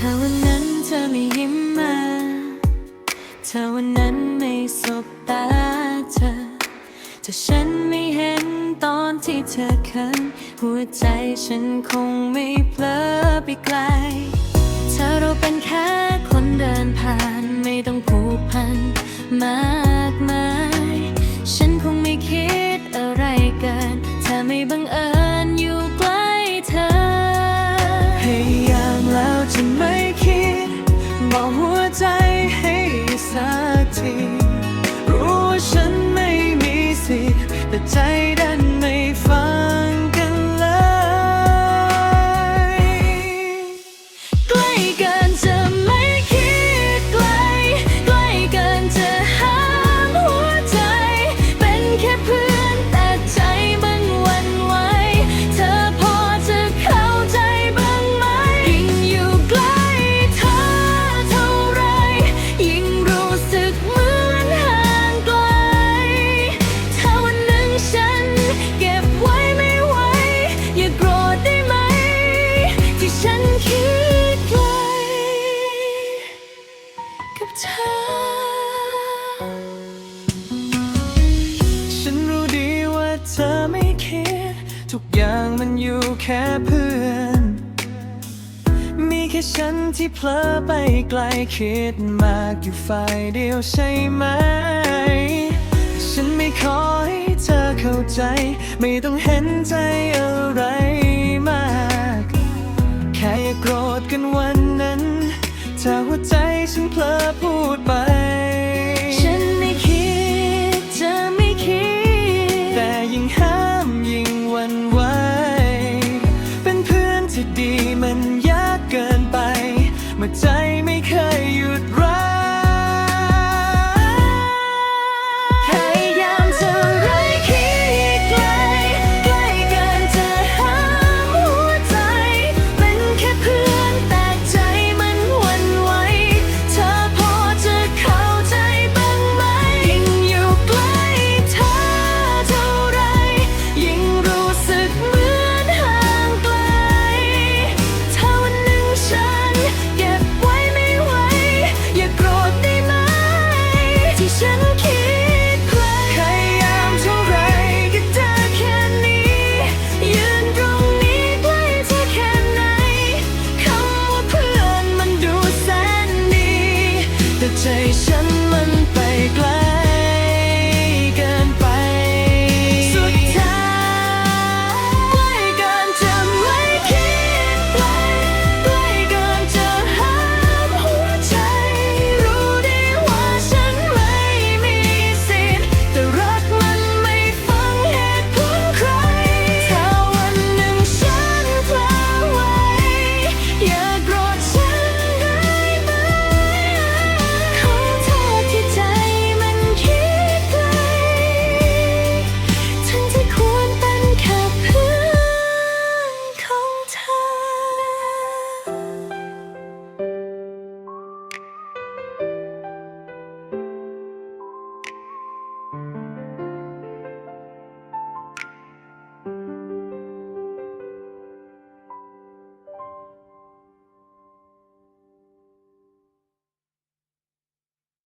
ถ้าวันนั้นเธอไม่ยิ้มมาถ้าวันนั้นไม่สบตาเธอถ้าฉันไม่เห็นตอนที่เธอเคินหัวใจฉันคงไม่เพลอไปไกล บอกหัวใจให้สักที รู้ว่าฉันไม่มีสิทธิ์แต่ใจ เธอ ฉันรู้ดีว่าเธอไม่คิด ทุกอย่างมันอยู่แค่เพื่อน มีแค่ฉันที่เพลอไปไกลคิดมากอยู่ฝ่ายเดียวใช่ไหม ฉันไม่ขอให้เธอเข้าใจ ไม่ต้องเห็นใจอะไร ว่าหัวใจฉันเพลอพูดไป ใจฉัน